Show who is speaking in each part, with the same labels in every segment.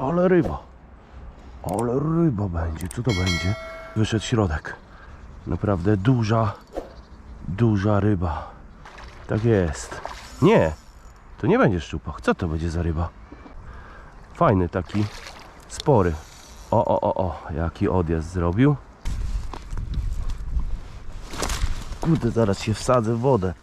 Speaker 1: Ale ryba. Ale ryba będzie. Co to będzie? Wyszedł środek. Naprawdę duża, duża ryba. Tak jest. Nie, to nie będzie szczupak. Co to będzie za ryba? Fajny taki, spory. O, o, o, o, jaki odjazd zrobił. Kurde, zaraz się wsadzę w wodę.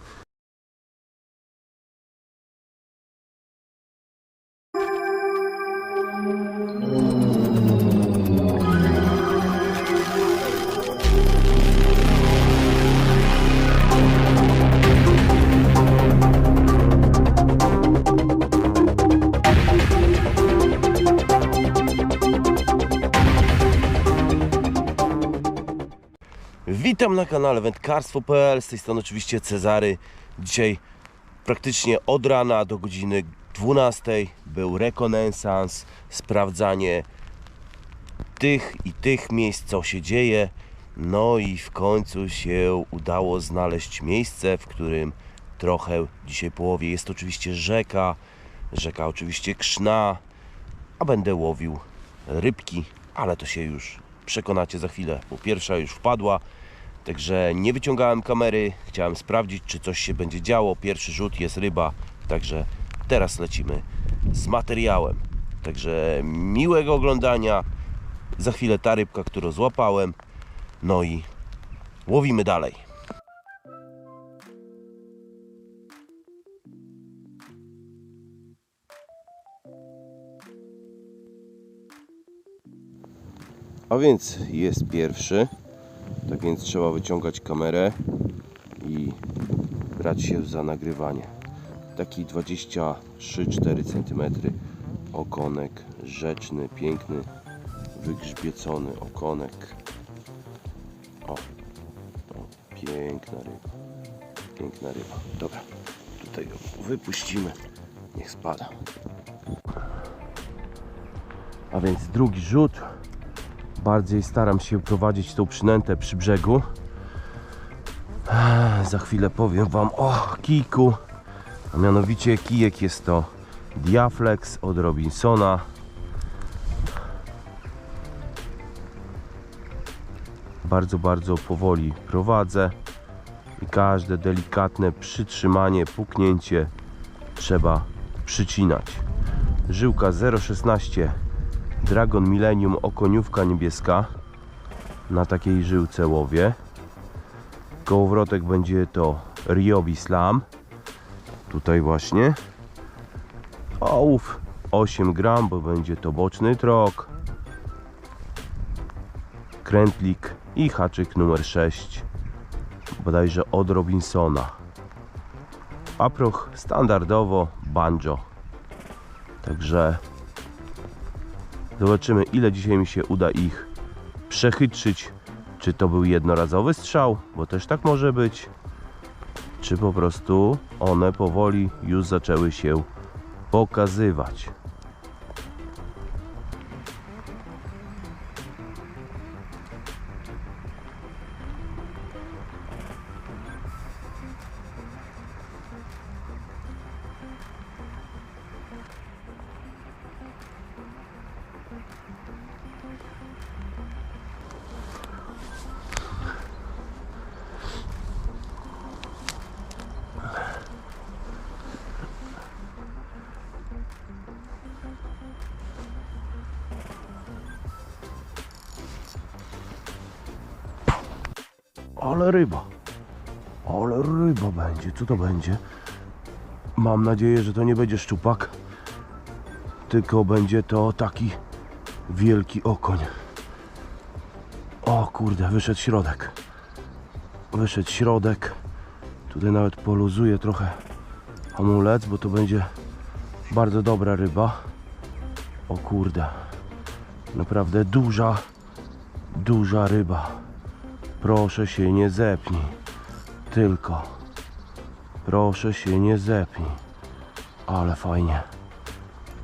Speaker 1: Witam na kanale wędkarstwo.pl, z tej strony oczywiście Cezary. Dzisiaj praktycznie od rana do godziny 12 był rekonesans, sprawdzanie tych i tych miejsc, co się dzieje. No i w końcu się udało znaleźć miejsce, w którym trochę dzisiaj połowię. Jest to oczywiście rzeka, rzeka oczywiście Krzna, a będę łowił rybki, ale to się już przekonacie za chwilę, bo pierwsza już wpadła. Także nie wyciągałem kamery, chciałem sprawdzić, czy coś się będzie działo. Pierwszy rzut jest ryba, także teraz lecimy z materiałem. Także miłego oglądania. Za chwilę ta rybka, którą złapałem. No i łowimy dalej. A więc jest pierwszy. Więc trzeba wyciągać kamerę i brać się za nagrywanie. Taki 23-4 cm okonek rzeczny, piękny, wygrzbiecony okonek. O, o piękna ryba. Piękna ryba. Dobra, tutaj go wypuścimy. Niech spada. A więc drugi rzut bardziej staram się prowadzić tą przynętę przy brzegu. Za chwilę powiem Wam o kijku. A mianowicie kijek jest to Diaflex od Robinsona. Bardzo, bardzo powoli prowadzę i każde delikatne przytrzymanie, puknięcie trzeba przycinać. Żyłka 0,16 Dragon Millennium okoniówka niebieska na takiej żyłce łowie. Kołowrotek będzie to Ryobi Slam. Tutaj właśnie. Ołów 8 gram, bo będzie to boczny trok. Krętlik i haczyk numer 6. Bodajże od Robinsona. Paproch standardowo banjo. Także Zobaczymy ile dzisiaj mi się uda ich przechytrzyć. Czy to był jednorazowy strzał, bo też tak może być. Czy po prostu one powoli już zaczęły się pokazywać. Ale ryba. Ale ryba będzie. Co to będzie? Mam nadzieję, że to nie będzie szczupak. Tylko będzie to taki wielki okoń. O kurde, wyszedł środek. Wyszedł środek. Tutaj nawet poluzuję trochę hamulec, bo to będzie bardzo dobra ryba. O kurde. Naprawdę duża, duża ryba. Proszę się nie zepnij. Tylko. Proszę się nie zepnij. Ale fajnie.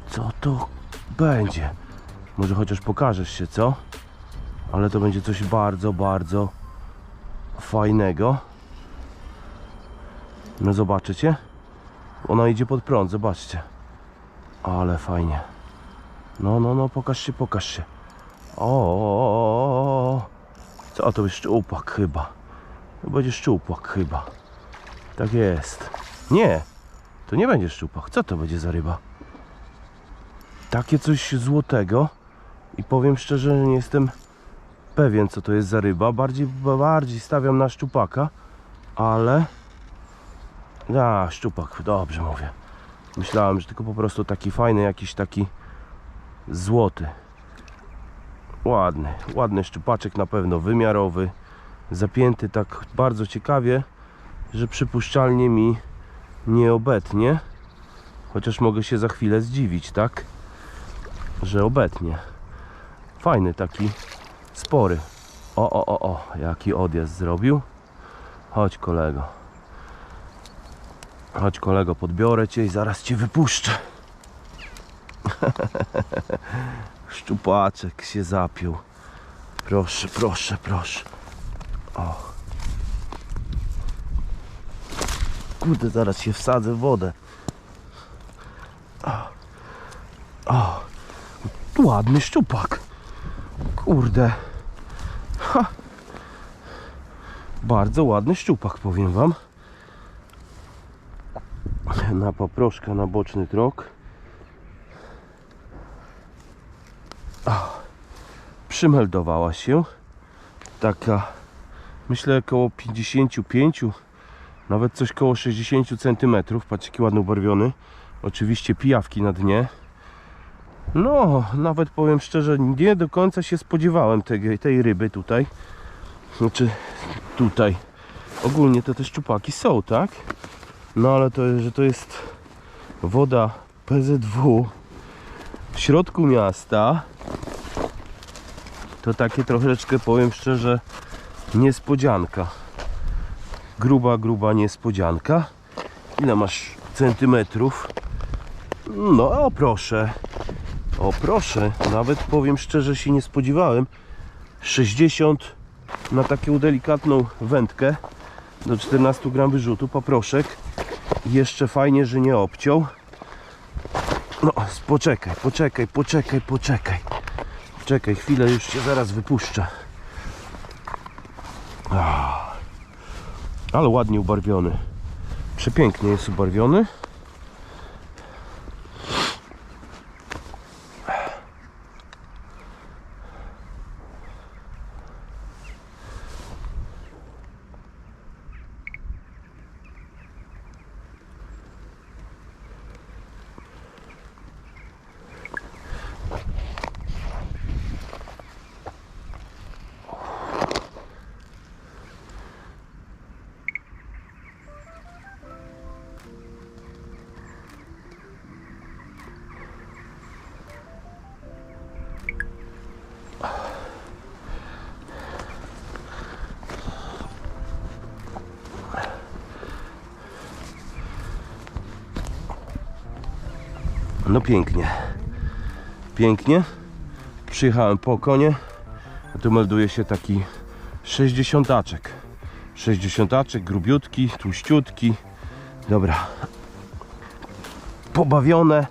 Speaker 1: Co to będzie? Może chociaż pokażesz się, co? Ale to będzie coś bardzo, bardzo fajnego. No zobaczycie? Ona idzie pod prąd, zobaczcie. Ale fajnie. No, no, no, pokaż się, pokaż się. O, o, o, o. Co to jest szczupłak chyba? To będzie szczupłak chyba. Tak jest. Nie, to nie będzie szczupak. Co to będzie za ryba? Takie coś złotego i powiem szczerze, że nie jestem pewien co to jest za ryba. Bardziej, bardziej stawiam na szczupaka, ale... A, szczupak, dobrze mówię. Myślałem, że tylko po prostu taki fajny, jakiś taki złoty. Ładny, ładny szczupaczek na pewno, wymiarowy. Zapięty tak bardzo ciekawie, że przypuszczalnie mi nie obetnie. Chociaż mogę się za chwilę zdziwić, tak? Że obetnie. Fajny taki, spory. O, o, o, o, jaki odjazd zrobił. Chodź kolego. Chodź kolego, podbiorę cię i zaraz cię wypuszczę. Szczupaczek się zapiął. Proszę, proszę, proszę. O. Kurde, zaraz się wsadzę w wodę. O. O. Ładny szczupak. Kurde. Ha. Bardzo ładny szczupak, powiem wam. Na paproszkę na boczny trok. Przymeldowała się. Taka, myślę, około 55, nawet coś koło 60 cm. Patrzcie, jaki ładny ubarwiony. Oczywiście pijawki na dnie. No, nawet powiem szczerze, nie do końca się spodziewałem tej, tej ryby tutaj. Znaczy, tutaj. Ogólnie to te szczupaki są, tak? No ale to, że to jest woda PZW w środku miasta, to takie troszeczkę, powiem szczerze, niespodzianka. Gruba, gruba niespodzianka. Ile masz centymetrów? No, o proszę. O proszę, nawet powiem szczerze się nie spodziewałem. 60 na taką delikatną wędkę do 14 gram wyrzutu, paproszek. Jeszcze fajnie, że nie obciął. No, poczekaj, poczekaj, poczekaj, poczekaj. Czekaj, chwilę, już cię zaraz wypuszczę. Ah. Ale ładnie ubarwiony. Przepięknie jest ubarwiony. No pięknie. Pięknie. Przyjechałem po konie. A tu melduje się taki 60-aczek. 60-aczek, grubiutki, tłuściutki. Dobra. Pobawione.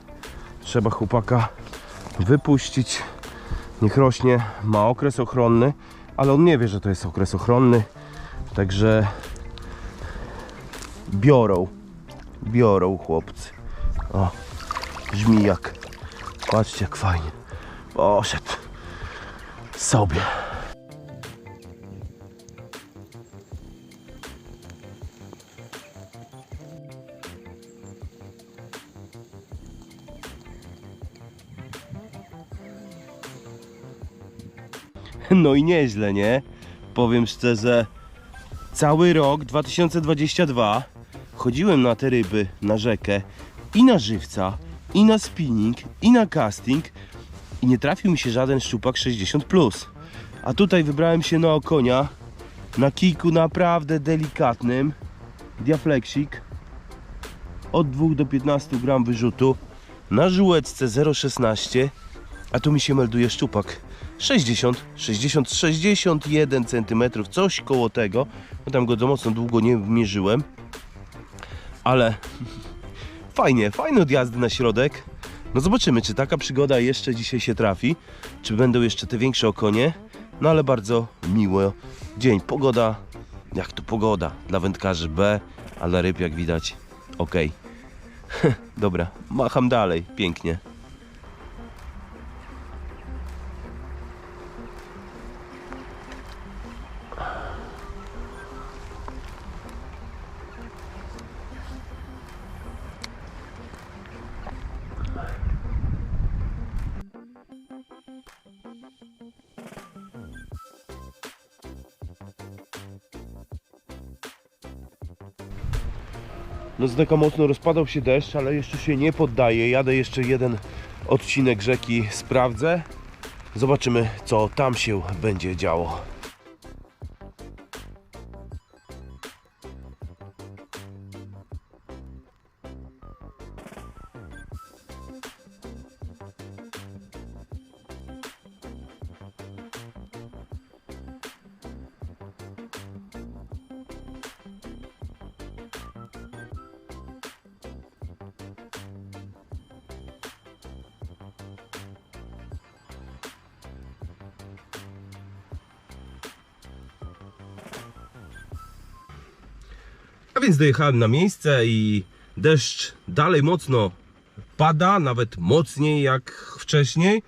Speaker 1: Trzeba chłopaka wypuścić. Niech rośnie. Ma okres ochronny, ale on nie wie, że to jest okres ochronny. Także biorą. Biorą chłopcy. O żmijak. Patrzcie jak fajnie. Poszedł sobie. No i nieźle, nie? Powiem szczerze, cały rok 2022 chodziłem na te ryby, na rzekę i na żywca, i na spinning, i na casting. I nie trafił mi się żaden szczupak 60+. Plus. A tutaj wybrałem się na okonia, na kijku naprawdę delikatnym, diafleksik, od 2 do 15 gram wyrzutu, na żółeczce 0,16, a tu mi się melduje szczupak. 60, 60, 61 cm, coś koło tego, no tam go mocno długo nie mierzyłem, ale fajnie, fajne odjazdy na środek. No zobaczymy, czy taka przygoda jeszcze dzisiaj się trafi, czy będą jeszcze te większe okonie. No ale bardzo miły dzień. Pogoda, jak to pogoda, dla wędkarzy B, a dla ryb jak widać ok. Dobra, macham dalej, pięknie. No mocno rozpadał się deszcz, ale jeszcze się nie poddaje. Jadę jeszcze jeden odcinek rzeki, sprawdzę. Zobaczymy, co tam się będzie działo. A więc dojechałem na miejsce i deszcz dalej mocno pada, nawet mocniej jak wcześniej.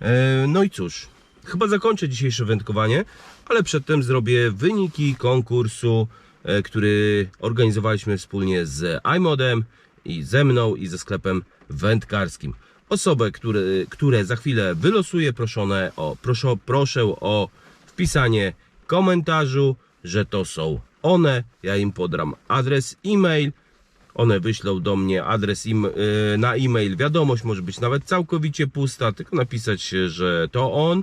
Speaker 1: E, No i cóż, chyba zakończę dzisiejsze wędkowanie, ale przedtem zrobię wyniki konkursu, e, który organizowaliśmy wspólnie z iModem i ze mną i ze sklepem wędkarskim. Osoby, które, które za chwilę wylosuję, proszone o, proszę, proszę o wpisanie komentarzu, że to są one. Ja im podam adres e-mail. One wyślą do mnie adres im, y, na e-mail. Wiadomość może być nawet całkowicie pusta, tylko napisać, się, że to on.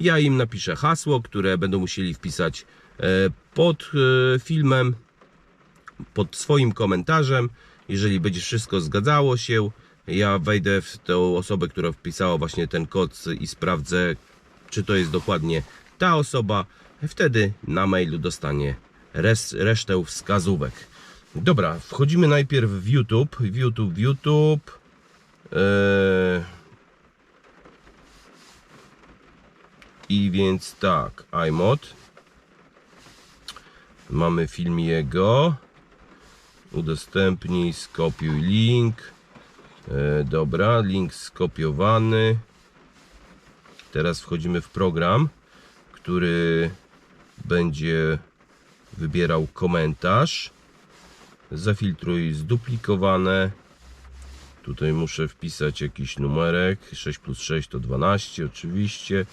Speaker 1: Ja im napiszę hasło, które będą musieli wpisać e, pod filmem, pod swoim komentarzem. Jeżeli będzie wszystko zgadzało się, ja wejdę w tą osobę, która wpisała właśnie ten kod i sprawdzę, czy to jest dokładnie ta osoba. Wtedy na mailu dostanie res, resztę wskazówek. Dobra, wchodzimy najpierw w YouTube. W YouTube, w YouTube. Eee... I więc tak, iMod. Mamy film jego. Udostępnij, skopiuj link. E, dobra, link skopiowany. Teraz wchodzimy w program, który będzie wybierał komentarz. Zafiltruj zduplikowane. Tutaj muszę wpisać jakiś numerek. 6 plus 6 to 12 oczywiście.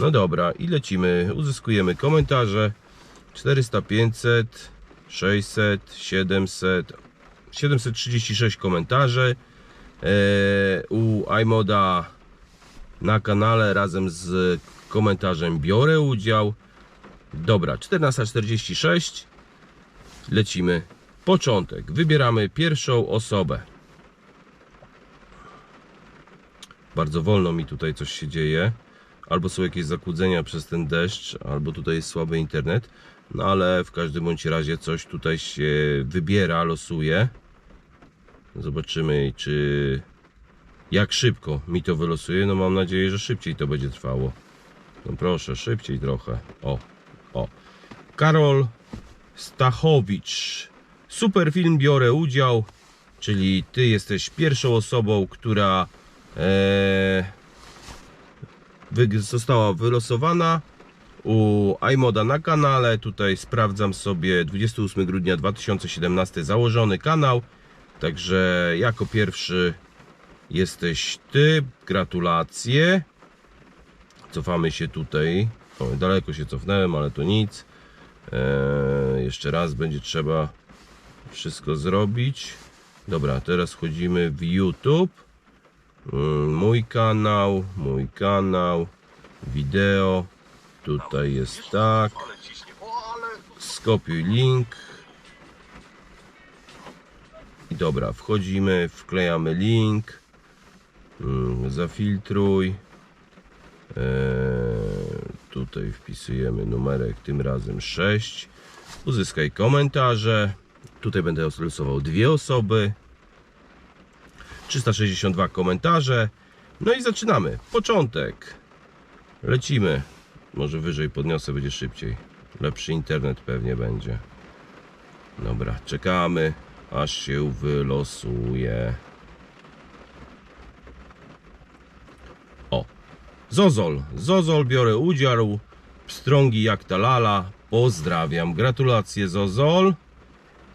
Speaker 1: No dobra i lecimy. Uzyskujemy komentarze. 400, 500, 600, 700, 736 komentarzy. U iModa na kanale razem z komentarzem biorę udział. Dobra, 14.46. Lecimy. Początek. Wybieramy pierwszą osobę. Bardzo wolno mi tutaj coś się dzieje. Albo są jakieś zakłócenia przez ten deszcz, albo tutaj jest słaby internet. No ale w każdym bądź razie coś tutaj się wybiera, losuje. Zobaczymy, czy jak szybko mi to wylosuje. No mam nadzieję, że szybciej to będzie trwało. No proszę, szybciej trochę. O, o. Karol Stachowicz. Super film, biorę udział. Czyli ty jesteś pierwszą osobą, która e, została wylosowana u iModa na kanale. Tutaj sprawdzam sobie 28 grudnia 2017 założony kanał. Także jako pierwszy jesteś ty. Gratulacje. Cofamy się tutaj. Daleko się cofnąłem, ale to nic. Eee, jeszcze raz będzie trzeba wszystko zrobić. Dobra, teraz wchodzimy w YouTube. Mm, Mój kanał, mój kanał, wideo. Tutaj jest tak. Skopiuj link. I dobra, wchodzimy, wklejamy link. Mm, Zafiltruj. Eee, tutaj wpisujemy numerek, tym razem 6. Uzyskaj komentarze. Tutaj będę losował dwie osoby. 362 komentarze. No i zaczynamy. Początek. Lecimy. Może wyżej podniosę, będzie szybciej. Lepszy internet pewnie będzie. Dobra, czekamy aż się wylosuje. Zozol. Zozol, biorę udział. Pstrągi jak ta lala. Pozdrawiam. Gratulacje Zozol.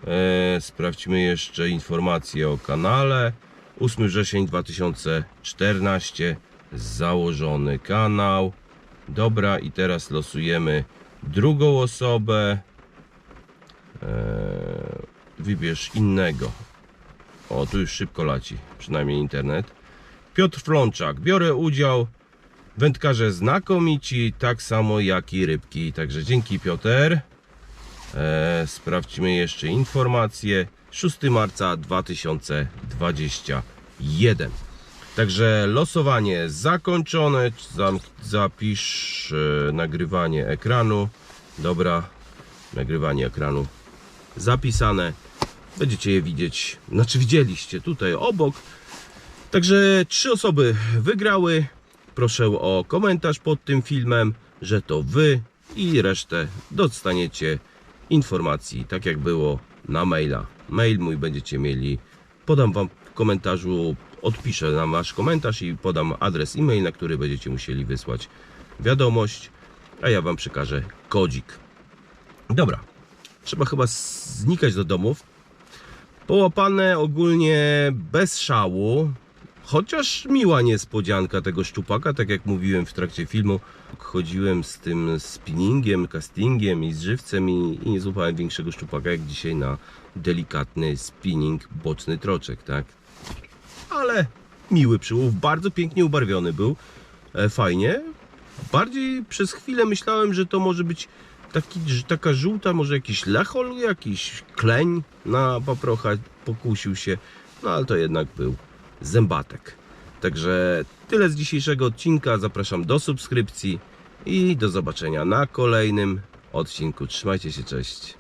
Speaker 1: E, sprawdźmy jeszcze informacje o kanale. 8 wrzesień 2014. Założony kanał. Dobra, i teraz losujemy drugą osobę. E, wybierz innego. O, tu już szybko laci, przynajmniej internet. Piotr Flączak. Biorę udział. Wędkarze znakomici, tak samo jak i rybki. Także dzięki Piotr. E, sprawdźmy jeszcze informacje. 6 marca 2021. Także losowanie zakończone. Zam, zapisz e, nagrywanie ekranu. Dobra, nagrywanie ekranu zapisane. Będziecie je widzieć, znaczy widzieliście tutaj obok. Także trzy osoby wygrały. Proszę o komentarz pod tym filmem, że to wy i resztę dostaniecie informacji, tak jak było na maila. Mail mój będziecie mieli. Podam wam w komentarzu, odpiszę na wasz komentarz i podam adres e-mail, na który będziecie musieli wysłać wiadomość, a ja wam przekażę kodzik. Dobra, trzeba chyba znikać do domów. Połapane ogólnie bez szału, chociaż miła niespodzianka tego szczupaka, tak jak mówiłem w trakcie filmu. Chodziłem z tym spinningiem, castingiem i z żywcem i, i nie złapałem większego szczupaka jak dzisiaj na delikatny spinning boczny troczek, tak? Ale miły przyłów, bardzo pięknie ubarwiony był, e, fajnie. Bardziej przez chwilę myślałem, że to może być taki, taka żółta, może jakiś lechol, jakiś kleń na paprocha pokusił się, no ale to jednak był zębatek. Także tyle z dzisiejszego odcinka. Zapraszam do subskrypcji i do zobaczenia na kolejnym odcinku. Trzymajcie się, cześć.